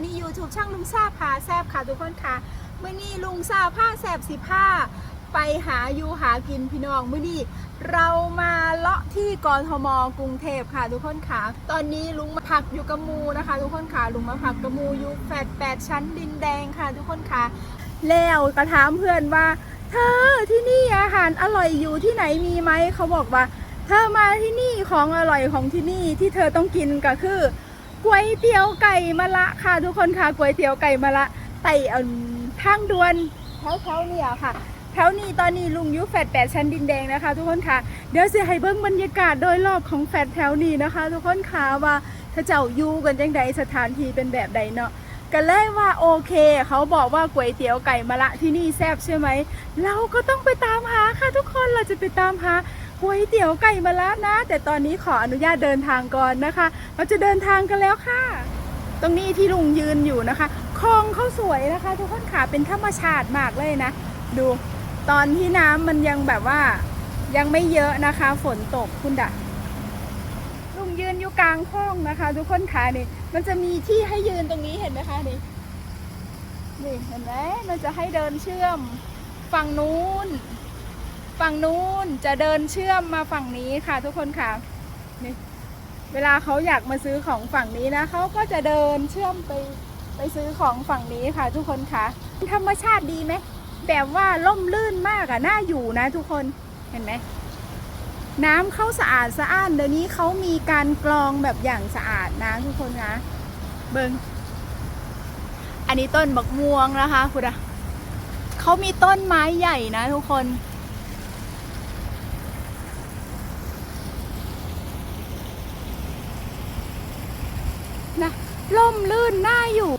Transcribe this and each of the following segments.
วันนี้ YouTube ช่างลุงซาพาแซบค่ะทุกคนค่ะเมื่อนี้ลุงซาผ้าแซบสิผ้าไปหาอยู่หากินพี่น้องเมื่อนี้เรามาเลาะที่กรทมกรุงเทพค่ะ ทุกคนค่ะ ตอนนี้ลุงมาพักอยู่กับหมูนะคะ ทุกคนค่ะลุงมาพักกับหมูอยู่แฟดแปดชั้นดินแดงค่ะ ทุกคนค่ะ แล้วก็ถามเพื่อนว่า เธอที่นี่อาหารอร่อยอยู่ที่ไหนมีไหมเขาบอกว่า เธอมาที่นี่ของอร่อยของที่นี่ที่เธอต้องกินก็คือ ก๋วยเตี๋ยวไก่มะละค่ะ ทุกคนค่ะก๋วยเตี๋ยวไก่มะละไต่เอิ่มทางด่วนแถวแถวๆเนี่ยค่ะแถวนี้ตอนนี้ลุงยุแฟดแปดชั้นดินแดงนะคะ ทุกคนค่ะเดี๋ยวจะให้เบิ้งบรรยากาศโดยรอบของแฟดแถวนี้นะคะ ทุกคนค่ะว่าถ้าเจ้าอยู่กันจังใดสถานที่เป็นแบบใดเนาะก็เลยว่าโอเค เขาบอกว่าก๋วยเตี๋ยวไก่มะละที่นี่แซ่บใช่ไหมเราก็ต้องไปตามหาค่ะทุกคนเราจะไปตามหา ก๋วยเตี๋ยวไก่มะละนะ แต่ตอนนี้ขออนุญาตเดินทางก่อนนะคะ เราจะเดินทางกันแล้วค่ะ ตรงนี้ที่ลุงยืนอยู่นะคะคลองเขาสวยนะคะ ทุกคนค่ะเป็นธรรมชาติมากเลยนะ ดูตอนที่น้ำมันยังแบบว่ายังไม่เยอะนะคะ ฝนตกคุณดะลุงยืนอยู่กลางคลองนะคะ ทุกคนค่ะนี่มันจะมีที่ให้ยืนตรงนี้เห็นไหมคะนี่นี่เห็นไหมมันจะให้เดินเชื่อมฝั่งนู้น ฝั่งนู้นจะเดินเชื่อมมาฝั่งนี้ค่ะ ทุกคนค่ะนี่เวลาเขาอยากมาซื้อของฝั่งนี้นะเขาก็จะเดินเชื่อมไปไปซื้อของฝั่งนี้ค่ะ ทุกคนค่ะ ธรรมชาติดีไหมแบบว่าล่มลื่นมากอะน่าอยู่นะ ทุกคนเห็นไหมน้ำเข้าสะอาดสะอ้านเดี๋ยวนี้เขามีการกรองแบบอย่างสะอาดนะทุกคนนะเบิงอันนี้ต้นบักม่วงนะคะคุณอะเขามีต้นไม้ใหญ่นะทุกคน นะ่มลื่นน่าอยู่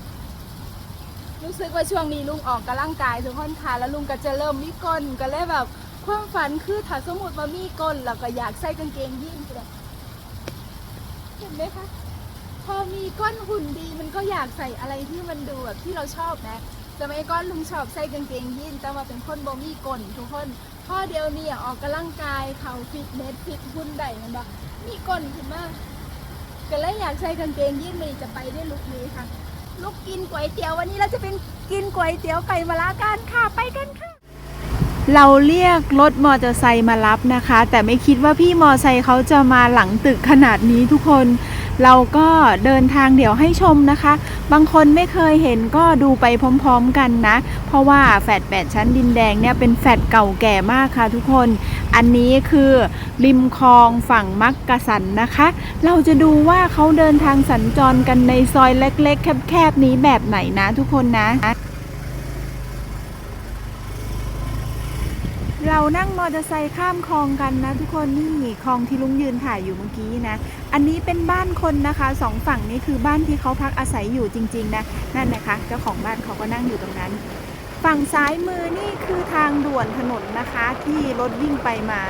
รู้สึกว่าช่วงนี้ลุงออกกำลังกายทุกคนค่ะแล้วลุงก็จะเริ่มมีก้นก็เลยแบบความฝันคือถ้าสมมติว่ามีก้นเราก็อยากใส่กางเกงยีนส์เลยเห็นไหมคะพอมีก้อนหุ่นดีมันก็อยากใส่อะไรที่มันดูแบบที่เราชอบนะสมัยก่อนลุงชอบใส่กางเกงยีนส์แต่ว่าเป็นคนบ่มีก้นทุกคนพ่อเดียวนี่ออกกำลังกายเขาฟิตเนสฟิตหุ่นได้เห็นปะมีก้นขึ้นมาก ก็เลยอยากใส่กางเกงยีนส์มันจะไปได้ลุกนี้ค่ะ ลุกกินก๋วยเตี๋ยววันนี้เราจะเป็นกินก๋วยเตี๋ยวไก่มะละกันค่ะไปกันค่ะ เราเรียกรถมอเตอร์ไซค์มารับนะคะ แต่ไม่คิดว่าพี่มอเตอร์ไซค์เขาจะมาหลังตึกขนาดนี้ทุกคน เราก็เดินทางเดี๋ยวให้ชมนะคะ บางคนไม่เคยเห็นก็ดูไปพร้อมๆกันนะ เพราะว่าแฟดแปดชั้นดินแดงเนี่ยเป็นแฟดเก่าแก่มากค่ะทุกคน อันนี้คือริมคลองฝั่งมักกะสันนะคะ เราจะดูว่าเขาเดินทางสัญจรกันในซอยเล็กๆ แคบๆ นี้แบบไหนนะทุกคนนะเรานั่งมอเตอร์ไซค์ข้ามคลองกันนะทุกคนนี่คลองที่ลุงยืนถ่ายอยู่เมื่อกี้นะ อันนี้เป็นบ้านคนนะคะสองฝั่งนี้คือบ้านที่เขาพักอาศัยอยู่จริง ๆ นะ นั่นนะคะเจ้าของบ้านเขาก็นั่งอยู่ตรงนั้น ฝั่งซ้ายมือนี่คือทางด่วนถนนนะคะ ที่รถวิ่งไปมา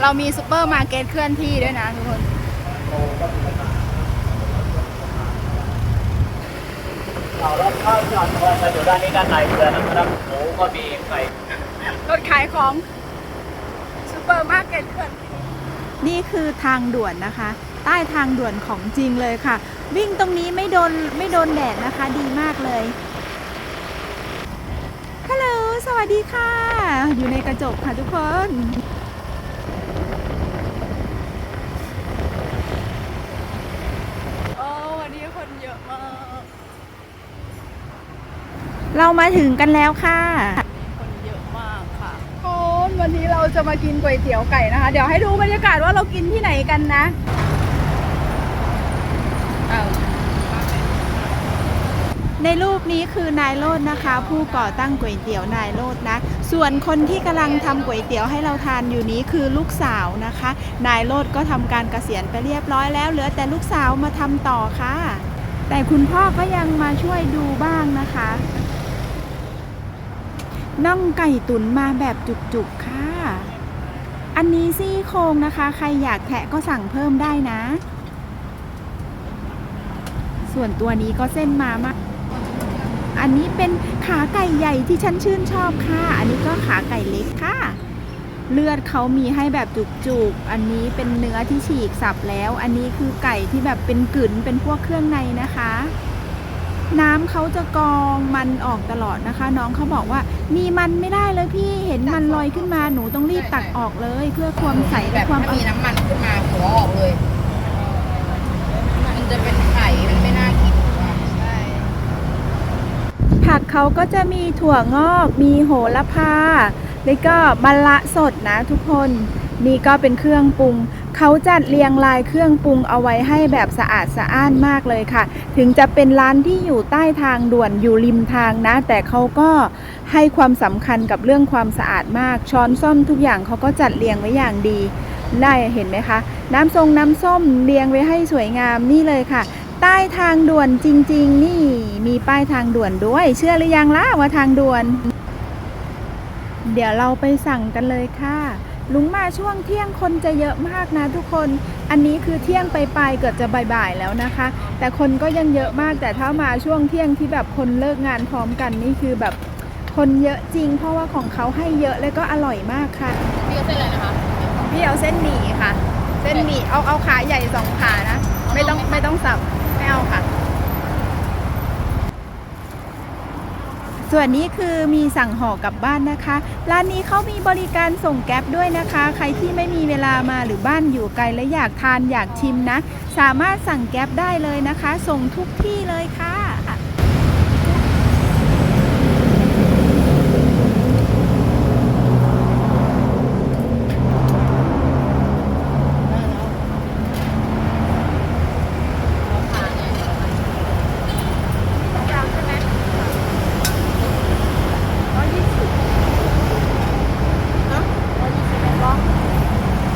เรามีซูเปอร์มาร์เก็ตเคลื่อนที่ด้วยนะทุกคนเอาแล้วข้าวจอดมาอยู่ด้านนี้ด้านในเรือนะครับหมูก็มีไก่รถขายของซูเปอร์มาร์เก็ตเคลื่อนที่นี่คือทางด่วนนะคะ ใต้ทางด่วนของจริงเลยค่ะ วิ่งตรงนี้ไม่โดนไม่โดนแดดนะคะ ดีมากเลยฮัลโหลสวัสดีค่ะ อยู่ในกระจกค่ะทุกคนโอ้วันนี้คนเยอะมากเรามาถึงกันแล้วค่ะ คนเยอะมากค่ะคนวันนี้เรา จะมากินก๋วยเตี๋ยวไก่นะคะ เดี๋ยวให้ดูบรรยากาศว่าเรากินที่ไหนกันนะในรูปนี้คือนายโรดนะคะ ผู้ก่อตั้งก๋วยเตี๋ยวนายโรดนะ ส่วนคนที่กำลังทำก๋วยเตี๋ยวให้เราทานอยู่นี้คือลูกสาวนะคะ นายโรดก็ทำการเกษียณไปเรียบร้อยแล้ว เหลือแต่ลูกสาวมาทำต่อค่ะ แต่คุณพ่อก็ยังมาช่วยดูบ้างนะคะน่องไก่ตุ๋นมาแบบจุกๆค่ะ อันนี้ซี่โครงนะคะ ใครอยากแทะก็สั่งเพิ่มได้นะ ส่วนตัวนี้ก็เส้นมามาอันนี้เป็นขาไก่ใหญ่ที่ฉันชื่นชอบค่ะ อันนี้ก็ขาไก่เล็กค่ะ เลือดเขามีให้แบบจุกๆ อันนี้เป็นเนื้อที่ฉีกสับแล้ว อันนี้คือไก่ที่แบบเป็นกึ๋นเป็นพวกเครื่องในนะคะ น้ำเขาจะกรองมันออกตลอดนะคะ น้องเขาบอกว่า มีมันไม่ได้เลยพี่เห็นมันลอยขึ้นมาหนูต้องรีบตักออกเลย เพื่อความใสแบและบความถ้าอมีร่อยน้ำมันขึ้นมาหัวออกเลย มันจะเป็นไข่มันไม่น่ากินว่ะใช่ผักเขาก็จะมีถั่วงอกมีโหระพาแล้วก็มะละสดนะทุกคน นี่ก็เป็นเครื่องปรุง เขาจัดเรียงรายเครื่องปรุงเอาไว้ให้แบบสะอาดสะอ้านมากเลยค่ะ ถึงจะเป็นร้านที่อยู่ใต้ทางด่วนอยู่ริมทางนะ แต่เขาก็ให้ความสำคัญกับเรื่องความสะอาดมาก ช้อนส้อมทุกอย่างเขาก็จัดเรียงไว้อย่างดี ได้เห็นไหมคะ น้ำทรงน้ำส้มเรียงไว้ให้สวยงามนี่เลยค่ะ ใต้ทางด่วนจริง ๆ นี่มีป้ายทางด่วนด้วย เชื่อหรือยังล่ะว่าทางด่วน เดี๋ยวเราไปสั่งกันเลยค่ะ ลุงมาช่วงเที่ยงคนจะเยอะมากนะทุกคน อันนี้คือเที่ยงไปลายๆเกือบจะบ่ายๆแล้วนะคะ แต่คนก็ยังเยอะมากแต่ถ้ามาช่วงเที่ยงที่แบบคนเลิกงานพร้อมกันนี่คือแบบคนเยอะจริง เพราะว่าของเขาให้เยอะและก็อร่อยมากค่ะพี่เอาเส้นอะไรนะคะพี่เอาเส้นหมี่ค่ะ เส้นหมี่เอาเอาขาใหญ่สองขานะ ไม่ต้องไม่ต้องสับไม่เอาค่ะ ส่วนนี้คือมีสั่งห่อกลับบ้านนะคะ ร้านนี้เขามีบริการส่งแก๊ปด้วยนะคะ ใครที่ไม่มีเวลามาหรือบ้านอยู่ไกลและอยากทานอยากชิมนะ สามารถสั่งแก๊ปได้เลยนะคะ ส่งทุกที่เลยค่ะ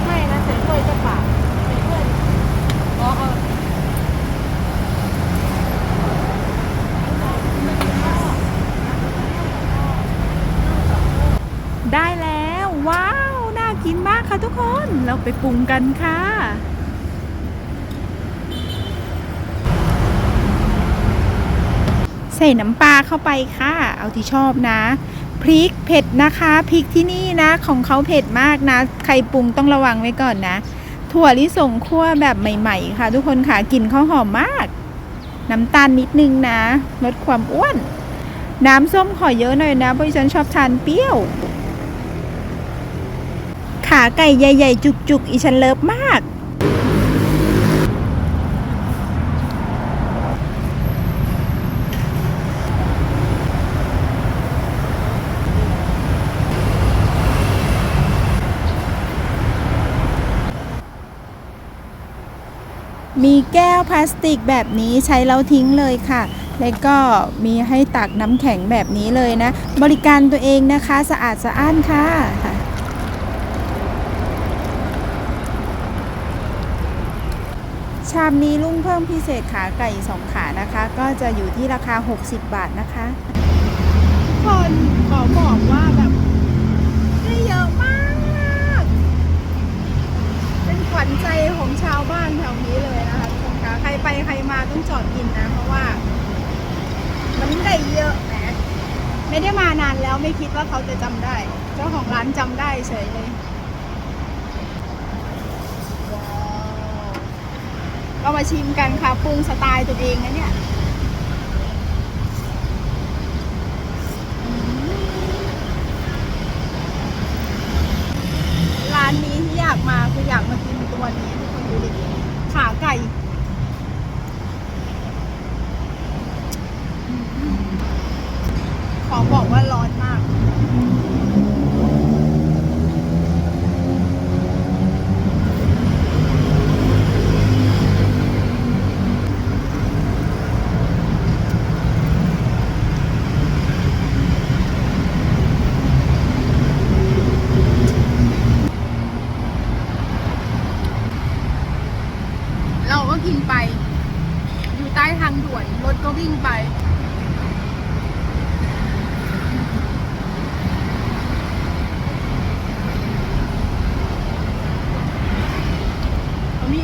ไม่นะเสร็จถ้วยจะปากอ๋อเออได้แล้ว ว้าว น่ากินมาก ค่ะทุกคนเราไปปรุงกันค่ะใส่น้ำปลาเข้าไปค่ะ เอาที่ชอบนะ พริกเผ็ดนะคะพริกที่นี่นะ ของเขาเผ็ดมากนะ ใครปรุงต้องระวังไว้ก่อนนะ ถั่วลิสงคั่วแบบใหม่ ๆ ค่ะ ทุกคนค่ะกลิ่นเขาหอมมาก น้ำตาลนิดนึงนะลดความอ้วน น้ำส้มขอเยอะหน่อยนะเพราะฉันชอบทานเปรี้ยว ขาไก่ใหญ่ ๆ จุกๆ อีฉันเลิฟมาก มีแก้วพลาสติกแบบนี้ใช้แล้วทิ้งเลยค่ะแล้วก็มีให้ตักน้ำแข็งแบบนี้เลยนะ บริการตัวเองนะคะ สะอาดสะอ้านค่ะ ชามนี้ลุงเพิ่มพิเศษขาไก่สองขานะคะ ก็จะอยู่ที่ราคา 60 บาทนะคะทุกคนขอบอกว่าแบบได้เยอะมาก เป็นขวัญใจของชาวบ้านแถวนี้เลยนะคะทุกคนคะใครไปใครมาต้องจอดกินนะ เพราะว่า มันได้เยอะแหมไม่ได้มานานแล้วไม่คิดว่าเขาจะจำได้ เจ้าของร้านจำได้เฉยเลยว้าว ก็มาชิมกันค่ะปรุงสไตล์ตัวเองนะเนี่ย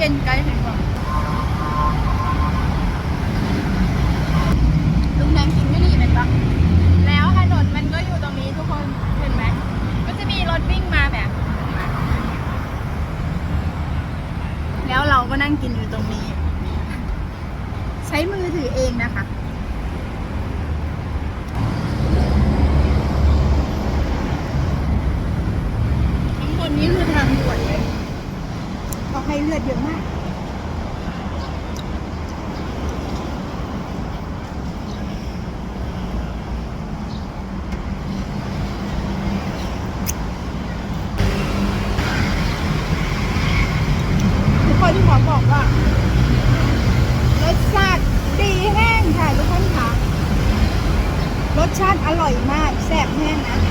เย็นไกลถึงแบบลุงแดงกินไม่ดีเลยปะแล้วถนนมันก็อยู่ตรงนี้ทุกคน เห็นไหม ก็จะมีรถวิ่งมาแบบ แล้วเราก็นั่งกินอยู่ตรงนี้ ใช้มือถือเองนะคะ คุณหมอบอกว่ารสชาติดีแห้งค่ะทุกท่านค่ะ รสชาติอร่อยมากแซ่บแห้งนะ